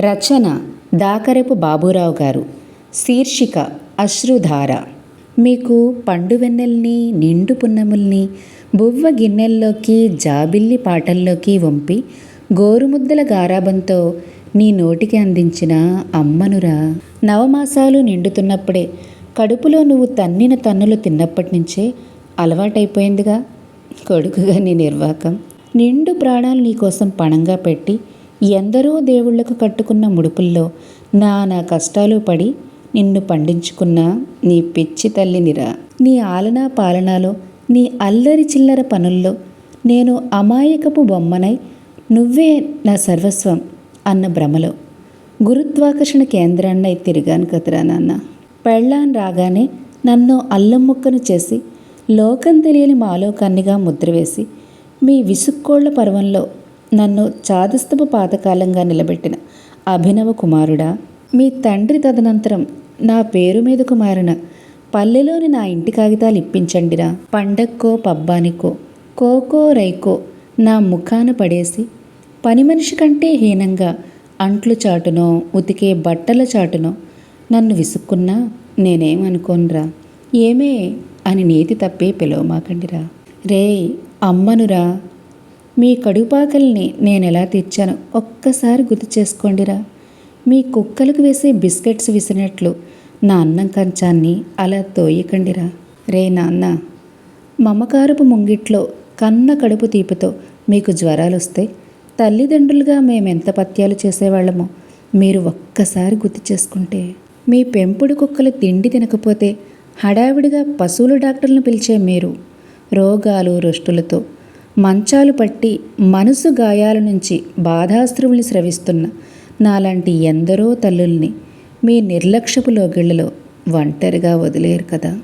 రచన దాకరపు బాబురావు గారు. శీర్షిక అశ్రుధార. మీకు పండువెన్నెల్ని నిండు పున్నముల్ని బువ్వ గిన్నెల్లోకి జాబిల్లి పాటల్లోకి వంపి గోరుముద్దల గారాబంతో నీ నోటికి అందించిన అమ్మనురా. నవమాసాలు నిండుతున్నప్పుడే కడుపులో నువ్వు తన్నిన తన్నులు తిన్నప్పటి నుంచే అలవాటైపోయిందిగా. కొడుకుగా నీ నిర్వాకం. నిండు ప్రాణాలు నీకోసం పణంగా పెట్టి ఎందరో దేవుళ్ళకు కట్టుకున్న ముడుపుల్లో నానా కష్టాలు పడి నిన్ను పండించుకున్న నీ పిచ్చి తల్లినిరా. నీ ఆలనా పాలనాలో నీ అల్లరి చిల్లర పనుల్లో నేను అమాయకపు బొమ్మనై నువ్వే నా సర్వస్వం అన్న భ్రమలో గురుత్వాకర్షణ కేంద్రాన్నై తిరిగాను కదరా నాన్న. పెళ్ళాన్ రాగానే నన్ను అల్లం ముక్కను చేసి లోకం తెలియని మాలోకాన్నిగా ముద్రవేసి మీ విసుక్కోళ్ళ పర్వంలో నన్ను చాదస్తపు పాతకాలంగా నిలబెట్టిన అభినవ కుమారుడా మీ తండ్రి తదనంతరం నా పేరు మీదకు మారిన పల్లెలోని నా ఇంటి కాగితాలు ఇప్పించండిరా. పండక్కో పబ్బానికో కోకో రైకో నా ముఖాన పడేసి పని మనిషి కంటే హీనంగా అంట్లు చాటునో ఉతికే బట్టల చాటునో నన్ను విసుక్కున్నా నేనేమనుకోనురా. ఏమే అని నీతి తప్పే పిలవమాకండిరా. రే అమ్మనురా. మీ కడుపాకల్ని నేనెలా తీర్చాను ఒక్కసారి గుర్తు చేసుకోండిరా. మీ కుక్కలకు వేసే బిస్కెట్స్ విసినట్లు నా అన్నం కంచాన్ని అలా తోయకండిరా. రే నాన్న మమకారపు ముంగిట్లో కన్న కడుపు తీపితో మీకు జ్వరాలు వస్తే తల్లిదండ్రులుగా మేమెంత పత్యాలు చేసేవాళ్ళమో మీరు ఒక్కసారి గుర్తు చేసుకుంటే. మీ పెంపుడు కుక్కలు తిండి తినకపోతే హడావిడిగా పశువుల డాక్టర్లను పిలిచే మీరు రోగాలు రొష్టులతో మంచాలు పట్టి మనసు గాయాల నుంచి బాధాస్త్రువుల్ని స్రవిస్తున్న నాలాంటి ఎందరో తల్లుల్ని మీ నిర్లక్ష్యపు లోగిళ్ళలో ఒంటరిగా వదిలేరు కదా.